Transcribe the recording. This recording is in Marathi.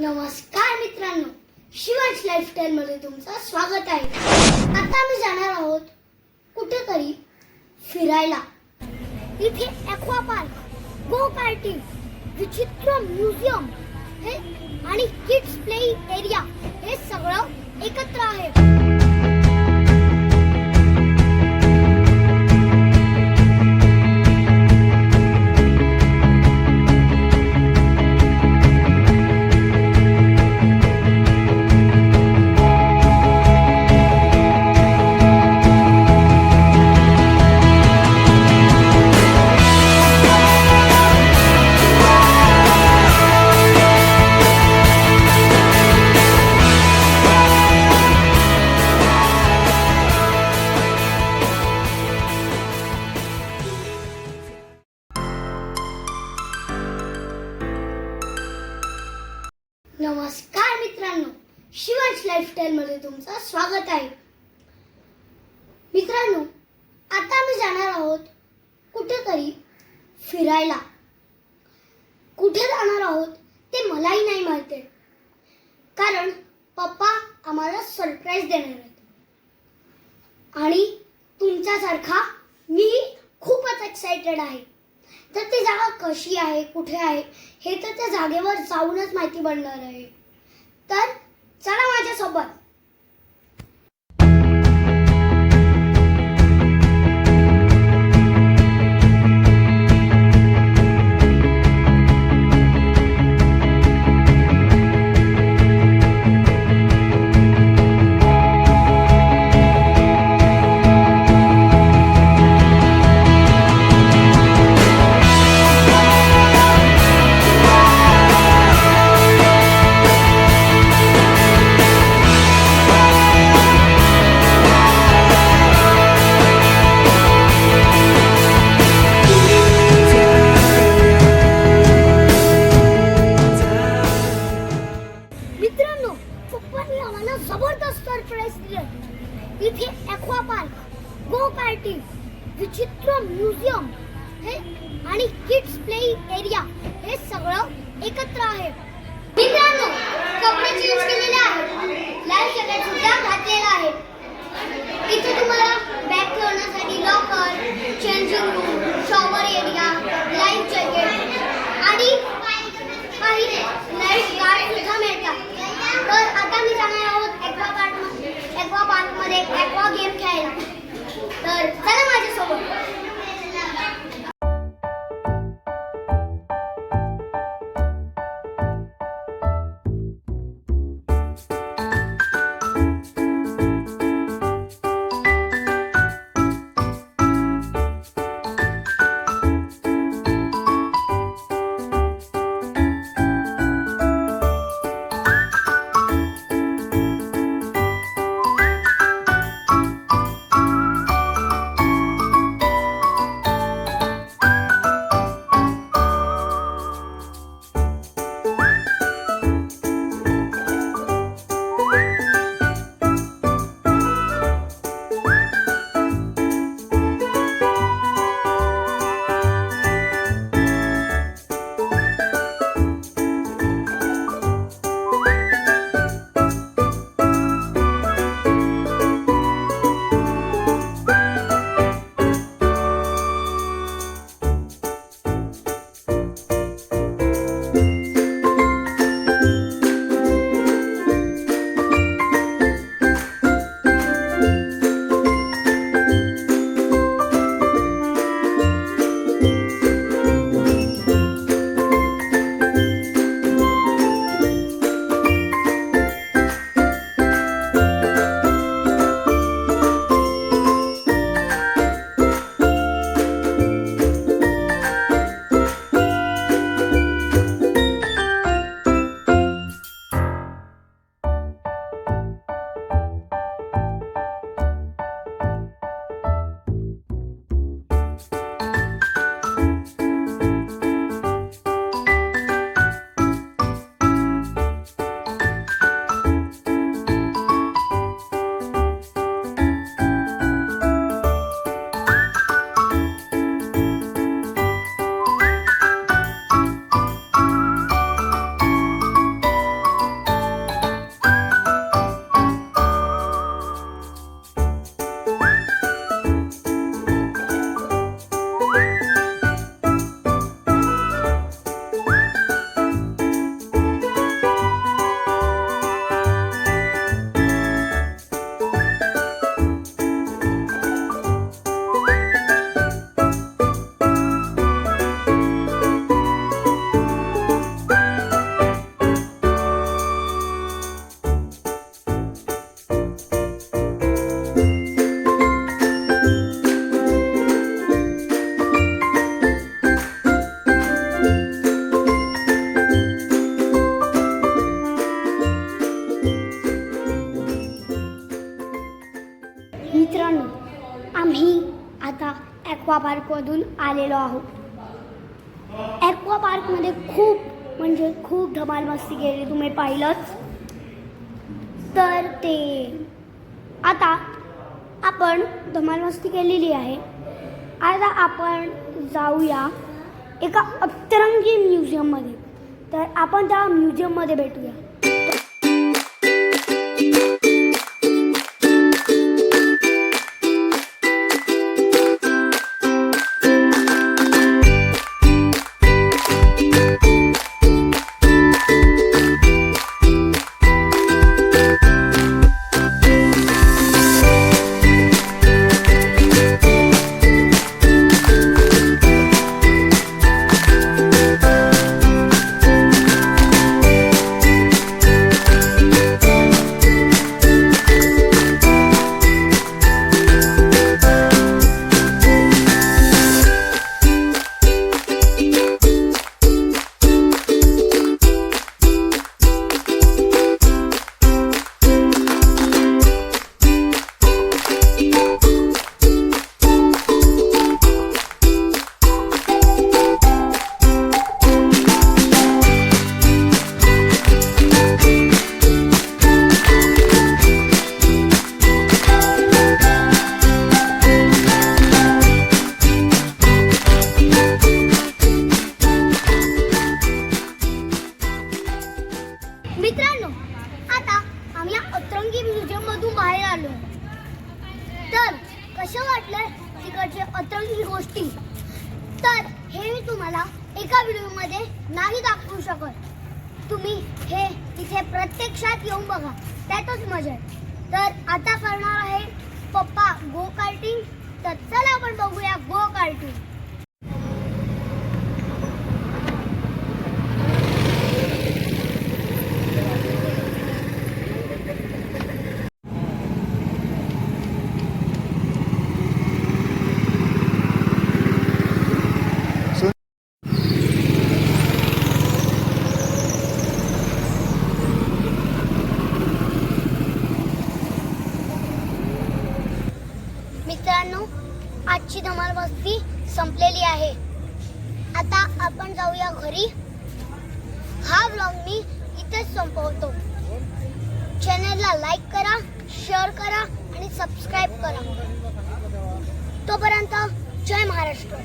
नमस्कार मित्रांनो शिवाज लाईफस्टाईल मध्ये तुमचं स्वागत आहे. आता आम्ही जाणार आहोत कुठेतरी फिरायला. इथे ॲक्वा पार्क गो कार्टिंग विचित्र म्युझियम हे आणि किड्स प्लेइंग एरिया हे सगळं एकत्र आहे. फिरायला कुठे जाणार आहोत ते मलाही नाही माहिती. कारण पप्पा आम्हाला सरप्राईज देणार आहेत. आणि तुमच्यासारखा मी खूपच एक्सायटेड आहे. तर ती जागा कशी आहे कुठे आहे हे तर त्या जागेवर जाऊनच माहिती पडणार आहे. तर चला माझ्यासोबत. एकत्र आहे ॲक्वा पार्कमधून आलेलो आहोत. ॲक्वा पार्कमध्ये खूप म्हणजे खूप धमाल मस्ती केली तुम्ही पाहिलंच. तर ते आता आपण धमाल मस्ती केलेली आहे. आता आपण जाऊया एका अतरंगी म्युझियममध्ये. तर आपण त्या म्युझियममध्ये भेटूया. तुम्हाला एका व्हिडिओमध्ये नाही दाखवू शकत. तुम्ही हे तिथे प्रत्यक्षात येऊन बघा. त्यातच मजा आहे तर आता करणार आहे पप्पा गो कार्टिंग तर चला आपण बघूया गो कार्टिंग मित्रांनो आजची धमाल मस्ती संपलेली आहे. आता आपण जाऊया घरी. हा ब्लॉग मी इथेच संपवतो. चॅनलला लाईक करा शेअर करा आणि सबस्क्राईब करा. तोपर्यंत जय महाराष्ट्र.